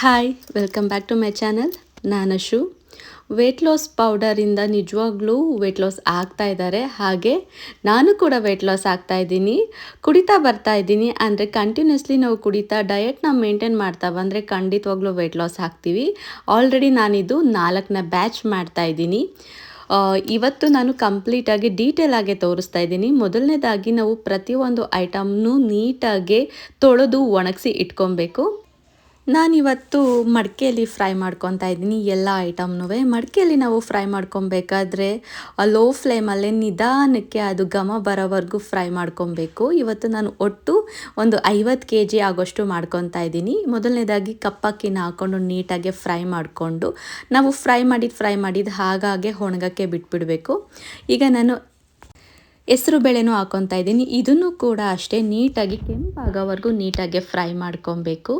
Hi welcome back to my channel ನಾನು Ashu weight loss ಪೌಡರಿಂದ ನಿಜವಾಗ್ಲೂ weight loss ಆಗ್ತಾ ಇದ್ದಾರೆ ಹಾಗೆ ನಾನು ಕೂಡ ವೆಯ್ಟ್ ಲಾಸ್ ಆಗ್ತಾ ಇದ್ದೀನಿ. ಕುಡಿತಾ ಬರ್ತಾ ಇದ್ದೀನಿ. ಅಂದರೆ ಕಂಟಿನ್ಯೂಸ್ಲಿ ನಾವು ಕುಡಿತಾ ಡಯೆಟ್ನ ಮೇಂಟೈನ್ ಮಾಡ್ತಾ ಬಂದರೆ ಖಂಡಿತವಾಗ್ಲೂ ವೆಯ್ಟ್ ಲಾಸ್ ಆಗ್ತೀವಿ. ಆಲ್ರೆಡಿ ನಾನಿದು ನಾಲ್ಕನೇ ಬ್ಯಾಚ್ ಮಾಡ್ತಾ ಇದ್ದೀನಿ. ಇವತ್ತು ನಾನು ಕಂಪ್ಲೀಟಾಗಿ ಡೀಟೇಲ್ ಆಗಿ ತೋರಿಸ್ತಾ ಇದ್ದೀನಿ. ಮೊದಲನೇದಾಗಿ ನಾವು ಪ್ರತಿಯೊಂದು ಐಟಮ್ನು ನೀಟಾಗಿ ತೊಳೆದು ಒಣಗಿಸಿ ಇಟ್ಕೊಬೇಕು. ನಾನಿವತ್ತು ಮಡಿಕೆಯಲ್ಲಿ ಫ್ರೈ ಮಾಡ್ಕೊತಾ ಇದ್ದೀನಿ. ಎಲ್ಲ ಐಟಮ್ನೂ ಮಡಿಕೆಯಲ್ಲಿ ನಾವು ಫ್ರೈ ಮಾಡ್ಕೊಬೇಕಾದ್ರೆ ಲೋ ಫ್ಲೇಮಲ್ಲೇ ನಿಧಾನಕ್ಕೆ ಅದು ಘಮ ಬರೋವರೆಗೂ ಫ್ರೈ ಮಾಡ್ಕೊಬೇಕು. ಇವತ್ತು ನಾನು ಒಟ್ಟು ಒಂದು ಐವತ್ತು ಕೆ ಜಿ ಆಗೋಷ್ಟು ಮಾಡ್ಕೊತಾ ಇದ್ದೀನಿ. ಮೊದಲನೇದಾಗಿ ಕಪ್ಪಕ್ಕಿನ ಹಾಕ್ಕೊಂಡು ನೀಟಾಗಿ ಫ್ರೈ ಮಾಡಿಕೊಂಡು ನಾವು ಫ್ರೈ ಮಾಡಿದ್ದು ಫ್ರೈ ಮಾಡಿದ್ದು ಹಾಗಾಗೆ ಒಣಗಕ್ಕೆ ಬಿಟ್ಬಿಡಬೇಕು. ಈಗ ನಾನು ಹೆಸರು ಬೇಳೆನೂ ಹಾಕೊತಾ ಇದ್ದೀನಿ. ಇದನ್ನು ಕೂಡ ಅಷ್ಟೇ ನೀಟಾಗಿ ಕೆಂಪಾಗೋವರೆಗೂ ನೀಟಾಗಿ ಫ್ರೈ ಮಾಡ್ಕೊಬೇಕು.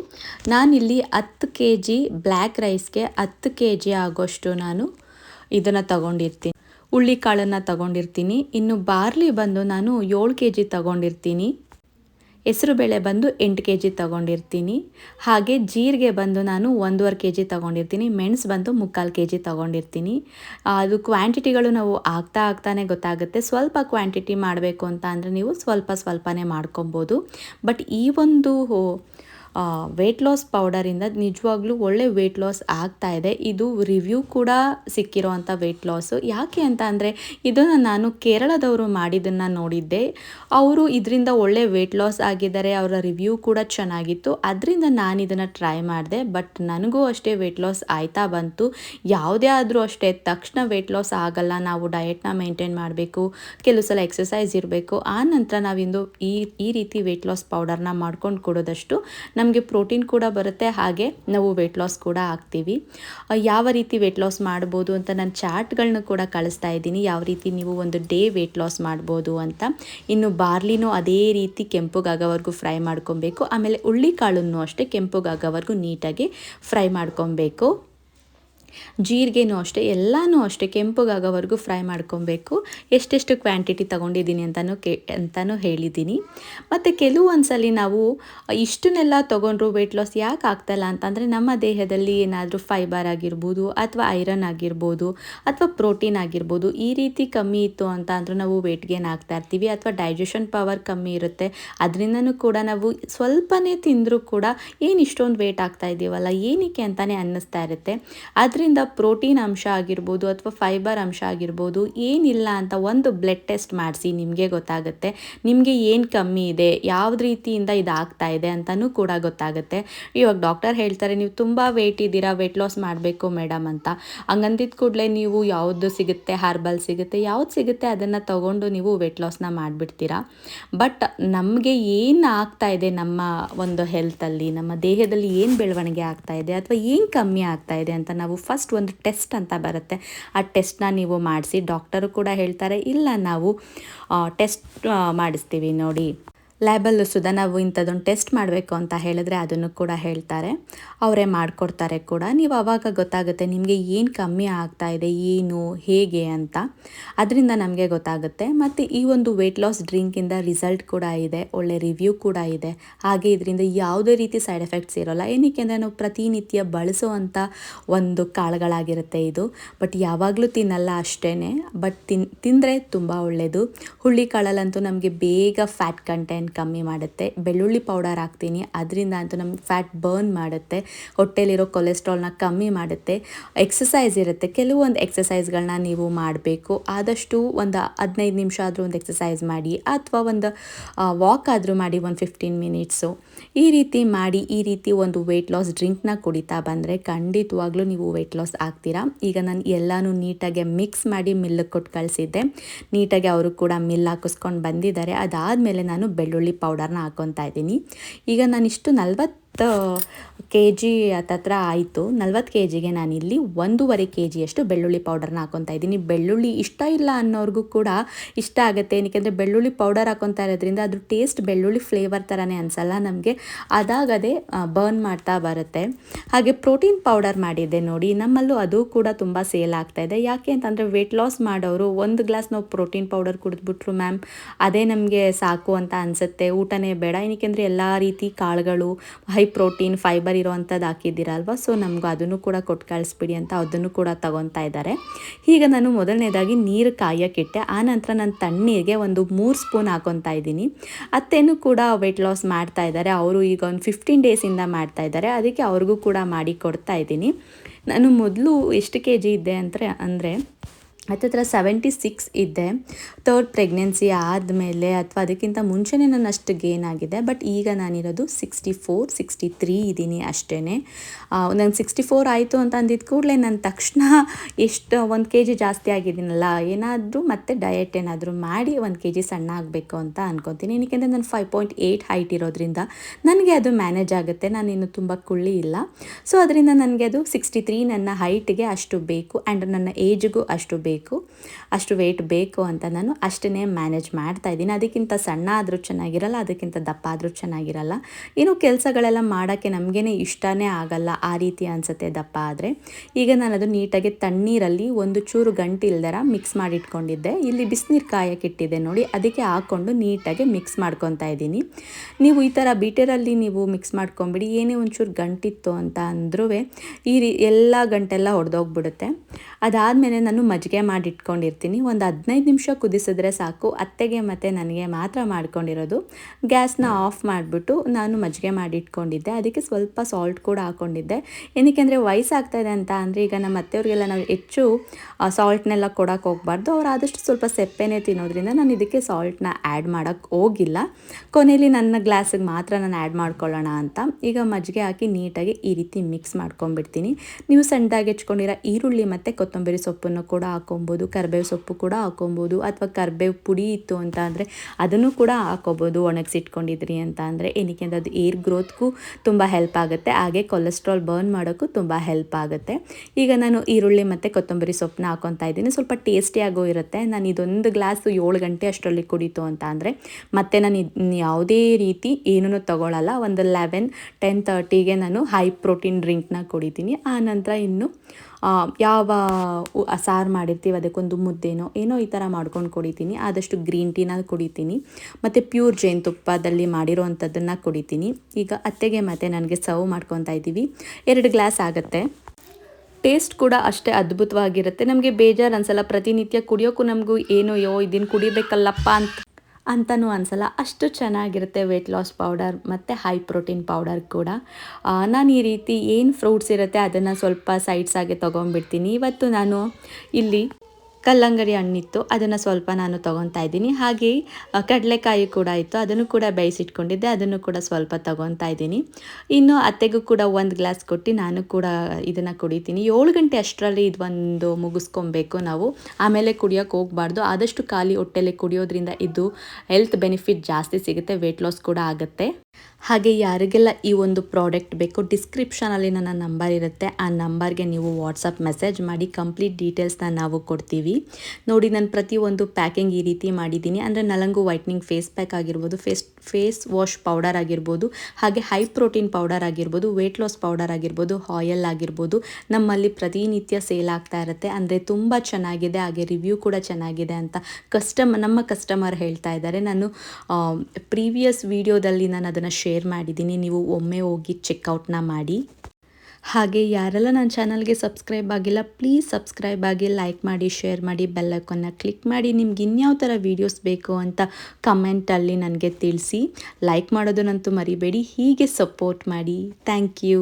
ನಾನಿಲ್ಲಿ ಹತ್ತು ಕೆ ಜಿ ಬ್ಲ್ಯಾಕ್ ರೈಸ್ಗೆ ಹತ್ತು ಕೆ ಜಿ ಆಗೋಷ್ಟು ನಾನು ಇದನ್ನು ತಗೊಂಡಿರ್ತೀನಿ. ಹುಳ್ಳಿ ಕಾಳನ್ನು ತಗೊಂಡಿರ್ತೀನಿ. ಇನ್ನು ಬಾರ್ಲಿ ಬಂದು ನಾನು ಏಳು ಕೆ ಜಿ ತಗೊಂಡಿರ್ತೀನಿ. ಹೆಸರುಬೇಳೆ ಬಂದು ಎಂಟು ಕೆ ಜಿ ತೊಗೊಂಡಿರ್ತೀನಿ. ಹಾಗೆ ಜೀರಿಗೆ ಬಂದು ನಾನು ಒಂದೂವರೆ ಕೆ ಜಿ ತೊಗೊಂಡಿರ್ತೀನಿ. ಮೆಣಸು ಬಂದು ಮುಕ್ಕಾಲು ಕೆ ಜಿ ತೊಗೊಂಡಿರ್ತೀನಿ ಅದು ಕ್ವಾಂಟಿಟಿಗಳು ನಾವು ಆಗ್ತಾ ಆಗ್ತಾನೆ ಗೊತ್ತಾಗುತ್ತೆ. ಸ್ವಲ್ಪ ಕ್ವಾಂಟಿಟಿ ಮಾಡಬೇಕು ಅಂತ ಅಂದರೆ ನೀವು ಸ್ವಲ್ಪ ಸ್ವಲ್ಪನೇ ಮಾಡ್ಕೊಬೋದು. ಬಟ್ ಈ ಒಂದು ವೆಯ್ಟ್ ಲಾಸ್ ಪೌಡರಿಂದ ನಿಜವಾಗ್ಲೂ ಒಳ್ಳೆ ವೆಯ್ಟ್ ಲಾಸ್ ಆಗ್ತಾ ಇದೆ. ಇದು ರಿವ್ಯೂ ಕೂಡ ಸಿಕ್ಕಿರೋ ಅಂಥ ವೆಯ್ಟ್ ಲಾಸು ಯಾಕೆ ಅಂತ ಅಂದರೆ, ಇದನ್ನು ನಾನು ಕೇರಳದವರು ಮಾಡಿದ್ದನ್ನು ನೋಡಿದ್ದೆ. ಅವರು ಇದರಿಂದ ಒಳ್ಳೆ ವೆಯ್ಟ್ ಲಾಸ್ ಆಗಿದ್ದಾರೆ, ಅವರ ರಿವ್ಯೂ ಕೂಡ ಚೆನ್ನಾಗಿತ್ತು. ಅದರಿಂದ ನಾನು ಇದನ್ನು ಟ್ರೈ ಮಾಡಿದೆ ಬಟ್ ನನಗೂ ಅಷ್ಟೇ ವೆಯ್ಟ್ ಲಾಸ್ ಆಯ್ತಾ ಬಂತು. ಯಾವುದೇ ಆದರೂ ಅಷ್ಟೇ, ತಕ್ಷಣ ವೆಯ್ಟ್ ಲಾಸ್ ಆಗಲ್ಲ, ನಾವು ಡಯಟ್ನ ಮೇಂಟೈನ್ ಮಾಡಬೇಕು, ಕೆಲವು ಸಲ ಎಕ್ಸಸೈಸ್ ಇರಬೇಕು. ಆ ನಂತರ ನಾವಿಂದು ಈ ಈ ರೀತಿ ವೆಯ್ಟ್ ಲಾಸ್ ಪೌಡರ್ನ ಮಾಡ್ಕೊಂಡು ಕೊಡೋದಷ್ಟು ನಮಗೆ ಪ್ರೋಟೀನ್ ಕೂಡ ಬರುತ್ತೆ, ಹಾಗೆ ನಾವು ವೆಯ್ಟ್ ಲಾಸ್ ಕೂಡ ಆಗ್ತೀವಿ. ಯಾವ ರೀತಿ ವೆಯ್ಟ್ ಲಾಸ್ ಮಾಡ್ಬೋದು ಅಂತ ನಾನು ಚಾರ್ಟ್ಗಳನ್ನ ಕೂಡ ಕಳಿಸ್ತಾ ಇದ್ದೀನಿ. ಯಾವ ರೀತಿ ನೀವು ಒಂದು ಡೇ ವೆಯ್ಟ್ ಲಾಸ್ ಮಾಡ್ಬೋದು ಅಂತ. ಇನ್ನು ಬಾರ್ಲಿನೂ ಅದೇ ರೀತಿ ಕೆಂಪುಗಾಗೋವರೆಗೂ ಫ್ರೈ ಮಾಡ್ಕೊಬೇಕು. ಆಮೇಲೆ ಹುಳ್ಳಿ ಕಾಳನ್ನು ಅಷ್ಟೇ ಕೆಂಪುಗಾಗೋವರೆಗೂ ನೀಟಾಗಿ ಫ್ರೈ ಮಾಡ್ಕೊಬೇಕು. ಜೀರಿಗೆನೂ ಅಷ್ಟೇ, ಎಲ್ಲನೂ ಅಷ್ಟೇ ಕೆಂಪುಗಾಗೋವರೆಗೂ ಫ್ರೈ ಮಾಡ್ಕೊಬೇಕು. ಎಷ್ಟೆಷ್ಟು ಕ್ವಾಂಟಿಟಿ ತೊಗೊಂಡಿದ್ದೀನಿ ಅಂತಲೂ ಕೇ ಅಂತಲೂ ಹೇಳಿದ್ದೀನಿ. ಮತ್ತು ಕೆಲವೊಂದ್ಸಲಿ ನಾವು ಇಷ್ಟನ್ನೆಲ್ಲ ತೊಗೊಂಡ್ರು ವೆಯ್ಟ್ ಲಾಸ್ ಯಾಕೆ ಆಗ್ತಾಯಿಲ್ಲ ಅಂತಂದರೆ ನಮ್ಮ ದೇಹದಲ್ಲಿ ಏನಾದರೂ ಫೈಬರ್ ಆಗಿರ್ಬೋದು ಅಥವಾ ಐರನ್ ಆಗಿರ್ಬೋದು ಅಥವಾ ಪ್ರೋಟೀನ್ ಆಗಿರ್ಬೋದು ಈ ರೀತಿ ಕಮ್ಮಿ ಇತ್ತು ಅಂತ ನಾವು ವೆಯ್ಟ್ ಗೇನ್ ಆಗ್ತಾ ಇರ್ತೀವಿ ಅಥವಾ ಡೈಜೆಷನ್ ಪವರ್ ಕಮ್ಮಿ ಇರುತ್ತೆ. ಅದರಿಂದನೂ ಕೂಡ ನಾವು ಸ್ವಲ್ಪನೇ ತಿಂದರೂ ಕೂಡ ಏನು ಇಷ್ಟೊಂದು ವೆಯ್ಟ್ ಆಗ್ತಾ ಇದ್ದೀವಲ್ಲ ಏನಕ್ಕೆ ಅಂತಲೇ ಅನ್ನಿಸ್ತಾ ಇರುತ್ತೆ. ಅದರಿಂದ ಪ್ರೋಟೀನ್ ಅಂಶ ಆಗಿರ್ಬೋದು ಅಥವಾ ಫೈಬರ್ ಅಂಶ ಆಗಿರ್ಬೋದು ಏನಿಲ್ಲ ಅಂತ ಒಂದು ಬ್ಲಡ್ ಟೆಸ್ಟ್ ಮಾಡಿಸಿ ನಿಮಗೆ ಗೊತ್ತಾಗುತ್ತೆ. ನಿಮಗೆ ಏನು ಕಮ್ಮಿ ಇದೆ, ಯಾವ್ದು ರೀತಿಯಿಂದ ಇದಾಗ್ತಾ ಇದೆ ಅಂತಲೂ ಕೂಡ ಗೊತ್ತಾಗುತ್ತೆ. ಇವಾಗ ಡಾಕ್ಟರ್ ಹೇಳ್ತಾರೆ, ನೀವು ತುಂಬ ವೆಯ್ಟ್ ಇದ್ದೀರಾ ವೆಯ್ಟ್ ಲಾಸ್ ಮಾಡಬೇಕು ಮೇಡಮ್ ಅಂತ. ಹಂಗಂದಿದ ಕೂಡಲೇ ನೀವು ಯಾವುದು ಸಿಗುತ್ತೆ ಹಾರ್ಬಲ್ ಸಿಗುತ್ತೆ, ಯಾವ್ದು ಸಿಗುತ್ತೆ ಅದನ್ನು ತಗೊಂಡು ನೀವು ವೆಯ್ಟ್ ಲಾಸ್ನ ಮಾಡಿಬಿಡ್ತೀರಾ. ಬಟ್ ನಮಗೆ ಏನು ಆಗ್ತಾ ಇದೆ, ನಮ್ಮ ಒಂದು ಹೆಲ್ತಲ್ಲಿ ನಮ್ಮ ದೇಹದಲ್ಲಿ ಏನು ಬೆಳವಣಿಗೆ ಆಗ್ತಾ ಇದೆ, ಅಥವಾ ಏನು ಕಮ್ಮಿ ಆಗ್ತಾ ಇದೆ ಅಂತ ನಾವು ಫಸ್ಟ್ ಒಂದು ಟೆಸ್ಟ್ ಅಂತ ಬರುತ್ತೆ. ಆ ಟೆಸ್ಟ್ನ ನೀವು ಮಾಡಿಸಿ ಡಾಕ್ಟರು ಕೂಡ ಹೇಳ್ತಾರೆ, ಇಲ್ಲ ನಾವು ಟೆಸ್ಟ್ ಮಾಡಿಸ್ತೀವಿ ನೋಡಿ. ಲ್ಯಾಬಲ್ಲೂ ಸುಧಾ ನಾವು ಇಂಥದ್ದೊಂದು ಟೆಸ್ಟ್ ಮಾಡಬೇಕು ಅಂತ ಹೇಳಿದ್ರೆ ಅದನ್ನು ಕೂಡ ಹೇಳ್ತಾರೆ. ಅವರೇ ಮಾಡಿಕೊಡ್ತಾರೆ ಕೂಡ. ನೀವು ಆವಾಗ ಗೊತ್ತಾಗುತ್ತೆ ನಿಮಗೆ ಏನು ಕಮ್ಮಿ ಆಗ್ತಾ ಇದೆ, ಏನು, ಹೇಗೆ ಅಂತ. ಅದರಿಂದ ನಮಗೆ ಗೊತ್ತಾಗುತ್ತೆ. ಮತ್ತು ಈ ಒಂದು ವೆಯ್ಟ್ ಲಾಸ್ ಡ್ರಿಂಕಿಂದ ರಿಸಲ್ಟ್ ಕೂಡ ಇದೆ, ಒಳ್ಳೆ ರಿವ್ಯೂ ಕೂಡ ಇದೆ. ಹಾಗೆ ಇದರಿಂದ ಯಾವುದೇ ರೀತಿ ಸೈಡ್ ಎಫೆಕ್ಟ್ಸ್ ಇರೋಲ್ಲ. ಏನಕ್ಕೆ ಅಂದರೆ ನಾವು ಪ್ರತಿನಿತ್ಯ ಬಳಸುವಂಥ ಒಂದು ಕಾಳುಗಳಾಗಿರುತ್ತೆ ಇದು. ಬಟ್ ಯಾವಾಗಲೂ ತಿನ್ನಲ್ಲ ಅಷ್ಟೇ ಬಟ್ ತಿನ್, ತಿಂದರೆ ತುಂಬ ಒಳ್ಳೆಯದು ಹುಳ್ಳಿ ಕಾಳಲ್ಲಂತೂ ನಮಗೆ ಬೇಗ ಫ್ಯಾಟ್ ಕಂಟೆಂಟ್ ಕಮ್ಮಿ ಮಾಡುತ್ತೆ. ಬೆಳ್ಳುಳ್ಳಿ ಪೌಡರ್ ಹಾಕ್ತೀನಿ. ಅದರಿಂದ ಅಂತೂ ನಮ್ಗೆ ಫ್ಯಾಟ್ ಬರ್ನ್ ಮಾಡುತ್ತೆ. ಹೊಟ್ಟೆಲಿರೋ ಕೊಲೆಸ್ಟ್ರಾಲ್ನ ಕಮ್ಮಿ ಮಾಡುತ್ತೆ. ಎಕ್ಸಸೈಸ್ ಇರುತ್ತೆ. ಕೆಲವೊಂದು ಎಕ್ಸಸೈಸ್ಗಳನ್ನ ನೀವು ಮಾಡಬೇಕು. ಆದಷ್ಟು ಒಂದು ಹದಿನೈದು ನಿಮಿಷ ಆದರೂ ಒಂದು ಎಕ್ಸಸೈಸ್ ಮಾಡಿ ಅಥವಾ ಒಂದು ವಾಕ್ ಆದರೂ ಮಾಡಿ ಒಂದು ಫಿಫ್ಟೀನ್ ಮಿನಿಟ್ಸು ಈ ರೀತಿ ಮಾಡಿ, ಈ ರೀತಿ ಒಂದು ವೆಯ್ಟ್ ಲಾಸ್ ಡ್ರಿಂಕ್ನ ಕುಡಿತಾ ಬಂದರೆ ಖಂಡಿತವಾಗ್ಲೂ ನೀವು ವೆಯ್ಟ್ ಲಾಸ್ ಆಗ್ತೀರಾ. ಈಗ ನಾನು ಎಲ್ಲನೂ ನೀಟಾಗಿ ಮಿಕ್ಸ್ ಮಾಡಿ ಮಿಲ್ಲಿಗೆ ಕೊಟ್ಟು ಕಳಿಸಿದ್ದೆ. ನೀಟಾಗಿ ಅವರು ಕೂಡ ಮಿಲ್ ಹಾಕಿಸ್ಕೊಂಡು ಬಂದಿದ್ದಾರೆ. ಅದಾದಮೇಲೆ ನಾನು ಬೆಳ್ಳುಳ್ಳಿ ಪೌಡರ್ನ ಹಾಕ್ಕೊತಾ ಇದ್ದೀನಿ. ಈಗ ನಾನಿಷ್ಟು ನಲ್ವತ್ತು ಕೆ ಜಿ ಹತ್ತತ್ರ ಆಯಿತು. ನಲ್ವತ್ತು ಕೆ ಜಿಗೆ ನಾನಿಲ್ಲಿ ಒಂದೂವರೆ ಕೆ ಜಿಯಷ್ಟು ಬೆಳ್ಳುಳ್ಳಿ ಪೌಡರ್ನ ಹಾಕೊತಾ ಇದ್ದೀನಿ. ಬೆಳ್ಳುಳ್ಳಿ ಇಷ್ಟ ಇಲ್ಲ ಅನ್ನೋರ್ಗೂ ಕೂಡ ಇಷ್ಟ ಆಗುತ್ತೆ. ಏನಕ್ಕೆ ಬೆಳ್ಳುಳ್ಳಿ ಪೌಡರ್ ಹಾಕೊತಾ ಇರೋದ್ರಿಂದ ಅದ್ರ ಟೇಸ್ಟ್ ಬೆಳ್ಳುಳ್ಳಿ ಫ್ಲೇವರ್ ಥರನೇ ಅನಿಸಲ್ಲ ನಮಗೆ. ಅದಾಗದೇ ಬರ್ನ್ ಮಾಡ್ತಾ ಬರುತ್ತೆ. ಹಾಗೆ ಪ್ರೋಟೀನ್ ಪೌಡರ್ ಮಾಡಿದ್ದೆ ನೋಡಿ. ನಮ್ಮಲ್ಲೂ ಅದು ಕೂಡ ತುಂಬ ಸೇಲ್ ಆಗ್ತಾ ಇದೆ. ಯಾಕೆ ಅಂತಂದರೆ ವೆಯ್ಟ್ ಲಾಸ್ ಮಾಡೋರು ಒಂದು ಗ್ಲಾಸ್ ನಾವು ಪ್ರೋಟೀನ್ ಪೌಡರ್ ಕುಡಿದ್ಬಿಟ್ರು ಮ್ಯಾಮ್ ಅದೇ ನಮಗೆ ಸಾಕು ಅಂತ ಅನಿಸುತ್ತೆ. ಊಟನೇ ಬೇಡ. ಏನಕ್ಕೆಂದರೆ ಎಲ್ಲ ರೀತಿ ಕಾಳುಗಳು, ಹೈ ಪ್ರೋಟೀನ್, ಫೈಬರ್ ಇರೋವಂಥದ್ದು ಹಾಕಿದ್ದೀರಲ್ವ ಸೊ ನಮ್ಗೆ ಅದನ್ನು ಕೂಡ ಕೊಟ್ಟು ಕಳಿಸ್ಬಿಡಿ ಅಂತ ಅದನ್ನು ಕೂಡ ತಗೊತಾ ಇದ್ದಾರೆ. ಈಗ ನಾನು ಮೊದಲನೇದಾಗಿ ನೀರು ಕಾಯೋಕ್ಕಿಟ್ಟೆ. ಆ ನಂತರ ನಾನು ತಣ್ಣೀರಿಗೆ ಒಂದು ಮೂರು ಸ್ಪೂನ್ ಹಾಕೊತಾ ಇದ್ದೀನಿ. ಅತ್ತೇನು ಕೂಡ ವೆಯ್ಟ್ ಲಾಸ್ ಮಾಡ್ತಾ ಇದ್ದಾರೆ. ಅವರು ಈಗ ಒಂದು ಫಿಫ್ಟೀನ್ ಡೇಸಿಂದ ಮಾಡ್ತಾ ಇದ್ದಾರೆ. ಅದಕ್ಕೆ ಅವ್ರಿಗೂ ಕೂಡ ಮಾಡಿ ಕೊಡ್ತಾ ಇದ್ದೀನಿ. ನಾನು ಮೊದಲು ಎಷ್ಟು ಕೆ ಜಿ ಇದ್ದೆ ಅಂದರೆ ಅಂದರೆ ಹತ್ತತ್ರ ಸೆವೆಂಟಿ ಸಿಕ್ಸ್ ಇದ್ದೆ ತರ್ಡ್ ಪ್ರೆಗ್ನೆನ್ಸಿ ಆದಮೇಲೆ ಅಥವಾ ಅದಕ್ಕಿಂತ ಮುಂಚೆನೇ ನಾನು ಅಷ್ಟು ಗೇನ್ ಆಗಿದೆ ಬಟ್ ಈಗ ನಾನಿರೋದು ಸಿಕ್ಸ್ಟಿ ಫೋರ್ ಸಿಕ್ಸ್ಟಿ ತ್ರೀ ಇದ್ದೀನಿ ಅಷ್ಟೇ ನಂಗೆ ಸಿಕ್ಸ್ಟಿ ಫೋರ್ ಆಯಿತು ಅಂತ ಅಂದಿದ್ದ ಕೂಡಲೇ ನಾನು ತಕ್ಷಣ ಎಷ್ಟು, ಒಂದು ಕೆ ಜಿ ಜಾಸ್ತಿ ಆಗಿದ್ದೀನಲ್ಲ, ಏನಾದರೂ ಮತ್ತೆ ಡಯಟ್ ಏನಾದರೂ ಮಾಡಿ ಒಂದು ಕೆ ಜಿ ಸಣ್ಣ ಆಗಬೇಕು ಅಂತ ಅನ್ಕೊತೀನಿ. ಏನಕ್ಕೆ ನಾನು ಫೈವ್ ಪಾಯಿಂಟ್ ಏಯ್ಟ್ ಹೈಟ್ ಇರೋದ್ರಿಂದ ನನಗೆ ಅದು ಮ್ಯಾನೇಜ್ ಆಗುತ್ತೆ ನಾನು ಇನ್ನು ತುಂಬ ಕುಳ್ಳಿ ಇಲ್ಲ. ಸೊ ಅದರಿಂದ ನನಗೆ ಅದು ಸಿಕ್ಸ್ಟಿ ತ್ರೀ ನನ್ನ ಹೈಟ್ಗೆ ಅಷ್ಟು ಬೇಕು ಆ್ಯಂಡ್ ನನ್ನ ಏಜ್ಗೂ ಅಷ್ಟು ಬೇಕು. ಅಷ್ಟು ವೆಯ್ಟ್ ಬೇಕು ಅಂತ ನಾನು ಅಷ್ಟೇ ಮ್ಯಾನೇಜ್ ಮಾಡ್ತಾ ಇದ್ದೀನಿ. ಅದಕ್ಕಿಂತ ಸಣ್ಣ ಆದರೂ ಚೆನ್ನಾಗಿರಲ್ಲ, ಅದಕ್ಕಿಂತ ದಪ್ಪ ಆದರೂ ಚೆನ್ನಾಗಿರಲ್ಲ. ಇನ್ನು ಕೆಲಸಗಳೆಲ್ಲ ಮಾಡೋಕ್ಕೆ ನಮಗೇನೆ ಇಷ್ಟನೇ ಆಗಲ್ಲ, ಆ ರೀತಿ ಅನಿಸುತ್ತೆ ದಪ್ಪ ಆದರೆ. ಈಗ ನಾನು ಅದು ನೀಟಾಗಿ ತಣ್ಣೀರಲ್ಲಿ ಒಂದು ಚೂರು ಗಂಟು ಇಲ್ದರ ಮಿಕ್ಸ್ ಮಾಡಿಟ್ಕೊಂಡಿದ್ದೆ. ಇಲ್ಲಿ ಬಿಸಿನೀರು ಕಾಯಕ್ಕಿಟ್ಟಿದೆ ನೋಡಿ, ಅದಕ್ಕೆ ಹಾಕ್ಕೊಂಡು ನೀಟಾಗಿ ಮಿಕ್ಸ್ ಮಾಡ್ಕೊತಾ ಇದ್ದೀನಿ. ನೀವು ಈ ಥರ ಬೀಟರಲ್ಲಿ ನೀವು ಮಿಕ್ಸ್ ಮಾಡ್ಕೊಂಬಿಡಿ, ಏನೇ ಒಂಚೂರು ಗಂಟಿತ್ತು ಅಂತ ಅಂದ್ರೂ ಈ ರೀ, ಎಲ್ಲ ಗಂಟೆಲ್ಲ ಹೊಡೆದೋಗ್ಬಿಡುತ್ತೆ ಅದಾದಮೇಲೆ ನಾನು ಮಜ್ಜಿಗೆ ಮಾಡಿಟ್ಕೊಂಡಿರ್ತೀನಿ. ಒಂದು ಹದಿನೈದು ನಿಮಿಷ ಕುದಿಸಿದ್ರೆ ಸಾಕು. ಅತ್ತೆಗೆ ಮತ್ತು ನನಗೆ ಮಾತ್ರ ಮಾಡ್ಕೊಂಡಿರೋದು. ಗ್ಯಾಸ್ನ ಆಫ್ ಮಾಡಿಬಿಟ್ಟು ನಾನು ಮಜ್ಜಿಗೆ ಮಾಡಿ ಇಟ್ಕೊಂಡಿದ್ದೆ ಅದಕ್ಕೆ ಸ್ವಲ್ಪ ಸಾಲ್ಟ್ ಕೂಡ ಹಾಕ್ಕೊಂಡಿದ್ದೆ ಏನಕ್ಕೆ ಅಂದರೆ ವಯಸ್ಸಾಗ್ತಾಯಿದೆ ಅಂತ ಅಂದರೆ ಈಗ ನಮ್ಮ ಅತ್ತೆಯವ್ರಿಗೆಲ್ಲ ನಾವು ಹೆಚ್ಚು ಸಾಲ್ಟ್ನೆಲ್ಲ ಕೊಡೋಕೆ ಹೋಗ್ಬಾರ್ದು. ಅವ್ರು ಆದಷ್ಟು ಸ್ವಲ್ಪ ಸೆಪ್ಪೆನೇ ತಿನ್ನೋದ್ರಿಂದ ನಾನು ಇದಕ್ಕೆ ಸಾಲ್ಟ್ನ ಆ್ಯಡ್ ಮಾಡೋಕ್ಕೆ ಹೋಗಿಲ್ಲ. ಕೊನೆಯಲ್ಲಿ ನನ್ನ ಗ್ಲಾಸಿಗೆ ಮಾತ್ರ ನಾನು ಆ್ಯಡ್ ಮಾಡ್ಕೊಳ್ಳೋಣ ಅಂತ. ಈಗ ಮಜ್ಜಿಗೆ ಹಾಕಿ ನೀಟಾಗಿ ಈ ರೀತಿ ಮಿಕ್ಸ್ ಮಾಡ್ಕೊಂಡ್ಬಿಡ್ತೀನಿ. ನೀವು ಸಣ್ಣದಾಗಿ ಹೆಚ್ಕೊಂಡಿರೋ ಈರುಳ್ಳಿ ಮತ್ತು ಕೊತ್ತಂಬರಿ ಸೊಪ್ಪನ್ನು ಕೂಡ ಹಾಕೊಬೋದು, ಕರ್ಬೇವು ಸೊಪ್ಪು ಕೂಡ ಹಾಕೊಬೋದು, ಅಥವಾ ಕರಿಬೇವು ಪುಡಿ ಇತ್ತು ಅಂತ ಅಂದರೆ ಅದನ್ನು ಕೂಡ ಹಾಕೋಬೋದು, ಒಣಗಿಸಿಟ್ಕೊಂಡಿದ್ರಿ ಅಂತ ಅಂದರೆ. ಏನಕ್ಕೆ ಅಂದರೆ ಅದು ಏರ್ ಗ್ರೋತ್ಗೂ ತುಂಬ ಹೆಲ್ಪ್ ಆಗುತ್ತೆ. ಹಾಗೆ ಕೊಲೆಸ್ಟ್ರಾಲ್ ಬರ್ನ್ ಮಾಡೋಕ್ಕೂ ತುಂಬ ಹೆಲ್ಪ್ ಆಗುತ್ತೆ. ಈಗ ನಾನು ಈರುಳ್ಳಿ ಮತ್ತು ಕೊತ್ತಂಬರಿ ಸೊಪ್ಪನ್ನ ಹಾಕೊತಾ ಇದ್ದೀನಿ. ಸ್ವಲ್ಪ ಟೇಸ್ಟಿಯಾಗೂ ಇರುತ್ತೆ. ನಾನು ಇದೊಂದು ಗ್ಲಾಸು ಏಳು ಗಂಟೆ ಅಷ್ಟರಲ್ಲಿ ಕುಡಿತು ಅಂತ ಅಂದರೆ ಮತ್ತೆ ನಾನು ಯಾವುದೇ ರೀತಿ ಏನೂ ತಗೊಳ್ಳಲ್ಲ ಒಂದು ಲೆವೆನ್, ಟೆನ್ ತರ್ಟಿಗೆ ನಾನು ಹೈ ಪ್ರೋಟೀನ್ ಡ್ರಿಂಕ್ನ ಕುಡಿತೀನಿ. ಆ ನಂತರ ಇನ್ನು ಯಾವ ಸಾರು ಮಾಡಿರ್ತೀವಿ, ಅದಕ್ಕೊಂದು ಮುದ್ದೆನೋ ಏನೋ ಈ ಥರ ಮಾಡ್ಕೊಂಡು ಕುಡಿತೀನಿ. ಆದಷ್ಟು ಗ್ರೀನ್ ಟೀನ ಕುಡಿತೀನಿ. ಮತ್ತು ಪ್ಯೂರ್ ಜೇನುತುಪ್ಪದಲ್ಲಿ ಮಾಡಿರೋವಂಥದ್ದನ್ನು ಕುಡಿತೀನಿ. ಈಗ ಅತ್ತೆಗೆ ಮತ್ತು ನನಗೆ ಸರ್ವ್ ಮಾಡ್ಕೊತಾ ಇದ್ದೀವಿ. ಎರಡು ಗ್ಲಾಸ್ ಆಗುತ್ತೆ. ಟೇಸ್ಟ್ ಕೂಡ ಅಷ್ಟೇ ಅದ್ಭುತವಾಗಿರುತ್ತೆ. ನಮಗೆ ಬೇಜಾರು ಅನ್ಸಲ್ಲ. ಪ್ರತಿನಿತ್ಯ ಕುಡಿಯೋಕ್ಕೂ ನಮಗೂ ಏನೋ ಯೋ ಇದನ್ನು ಕುಡಿಬೇಕಲ್ಲಪ್ಪ ಅಂತ ಅಂತಲೂ ಅನಿಸಲ್ಲ, ಅಷ್ಟು ಚೆನ್ನಾಗಿರುತ್ತೆ ವೆಯ್ಟ್ ಲಾಸ್ ಪೌಡರ್ ಮತ್ತು ಹೈ ಪ್ರೋಟೀನ್ ಪೌಡರ್ ಕೂಡ. ನಾನು ಈ ರೀತಿ ಏನು ಫ್ರೂಟ್ಸ್ ಇರುತ್ತೆ ಅದನ್ನು ಸ್ವಲ್ಪ ಸೈಡ್ಸಾಗೆ ತೊಗೊಂಡ್ಬಿಡ್ತೀನಿ. ಇವತ್ತು ನಾನು ಇಲ್ಲಿ ಕಲ್ಲಂಗಡಿ ಹಣ್ಣಿತ್ತು, ಅದನ್ನು ಸ್ವಲ್ಪ ನಾನು ತೊಗೊತಾ ಇದ್ದೀನಿ. ಹಾಗೆ ಕಡಲೆಕಾಯಿ ಕೂಡ ಇತ್ತು, ಅದನ್ನು ಕೂಡ ಬೇಯಿಸಿಟ್ಕೊಂಡಿದ್ದೆ, ಅದನ್ನು ಕೂಡ ಸ್ವಲ್ಪ ತೊಗೊತಾ ಇದ್ದೀನಿ. ಇನ್ನು ಅತ್ತೆಗೂ ಕೂಡ ಒಂದು ಗ್ಲಾಸ್ ಕೊಟ್ಟು ನಾನು ಕೂಡ ಇದನ್ನು ಕುಡಿತೀನಿ. ಏಳು ಗಂಟೆ ಅಷ್ಟರಲ್ಲಿ ಇದೊಂದು ಮುಗಿಸ್ಕೊಬೇಕು ನಾವು. ಆಮೇಲೆ ಕುಡಿಯೋಕ್ಕೆ ಹೋಗಬಾರ್ದು. ಆದಷ್ಟು ಖಾಲಿ ಹೊಟ್ಟೆಲೆ ಕುಡಿಯೋದ್ರಿಂದ ಇದು ಹೆಲ್ತ್ ಬೆನಿಫಿಟ್ ಜಾಸ್ತಿ ಸಿಗುತ್ತೆ ವೆಯ್ಟ್ ಲಾಸ್ ಕೂಡ ಆಗುತ್ತೆ. ಹಾಗೆ ಯಾರಿಗೆಲ್ಲ ಈ ಒಂದು ಪ್ರಾಡಕ್ಟ್ ಬೇಕು ಡಿಸ್ಕ್ರಿಪ್ಷನಲ್ಲಿ ನನ್ನ ನಂಬರ್ ಇರುತ್ತೆ. ಆ ನಂಬರ್ಗೆ ನೀವು ವಾಟ್ಸಪ್ ಮೆಸೇಜ್ ಮಾಡಿ ಕಂಪ್ಲೀಟ್ ಡೀಟೇಲ್ಸ್ನ ನಾವು ಕೊಡ್ತೀವಿ. ನೋಡಿ, ನಾನು ಪ್ರತಿಯೊಂದು ಪ್ಯಾಕಿಂಗ್ ಈ ರೀತಿ ಮಾಡಿದ್ದೀನಿ. ಅಂದರೆ ನಲಂಗು ವೈಟ್ನಿಂಗ್ ಫೇಸ್ ಪ್ಯಾಕ್ ಆಗಿರ್ಬೋದು ಫೇಸ್ ಫೇಸ್ ವಾಶ್ ಪೌಡರ್ ಆಗಿರ್ಬೋದು, ಹಾಗೆ ಹೈ ಪ್ರೋಟೀನ್ ಪೌಡರ್ ಆಗಿರ್ಬೋದು ವೆಯ್ಟ್ ಲಾಸ್ ಪೌಡರ್ ಆಗಿರ್ಬೋದು ಆಯಲ್ ಆಗಿರ್ಬೋದು, ನಮ್ಮಲ್ಲಿ ಪ್ರತಿನಿತ್ಯ ಸೇಲ್ ಆಗ್ತಾ ಇರುತ್ತೆ. ಅಂದರೆ ತುಂಬ ಚೆನ್ನಾಗಿದೆ, ಹಾಗೆ ರಿವ್ಯೂ ಕೂಡ ಚೆನ್ನಾಗಿದೆ ಅಂತ ಕಸ್ಟಮ್ ನಮ್ಮ ಕಸ್ಟಮರ್ ಹೇಳ್ತಾ ಇದ್ದಾರೆ. ನಾನು ಪ್ರೀವಿಯಸ್ ವೀಡಿಯೋದಲ್ಲಿ ನಾನು ಅದನ್ನು ಶೇರ್ ಮಾಡಿದ್ದೀನಿ. ನೀವು ಒಮ್ಮೆ ಹೋಗಿ ಚೆಕ್ಔಟ್ನ ಮಾಡಿ. ಹಾಗೆ ಯಾರೆಲ್ಲ ನನ್ನ ಚಾನಲ್ಗೆ ಸಬ್ಸ್ಕ್ರೈಬ್ ಆಗಿಲ್ಲ ಪ್ಲೀಸ್ ಸಬ್ಸ್ಕ್ರೈಬ್ ಆಗಿ ಲೈಕ್ ಮಾಡಿ ಶೇರ್ ಮಾಡಿ ಬೆಲ್ಲೈಕನ್ನ ಕ್ಲಿಕ್ ಮಾಡಿ. ನಿಮ್ಗೆ ಇನ್ಯಾವ ಥರ ವೀಡಿಯೋಸ್ ಬೇಕು ಅಂತ ಕಮೆಂಟಲ್ಲಿ ನನಗೆ ತಿಳಿಸಿ. ಲೈಕ್ ಮಾಡೋದನ್ನಂತೂ ಮರಿಬೇಡಿ. ಹೀಗೆ ಸಪೋರ್ಟ್ ಮಾಡಿ. Thank you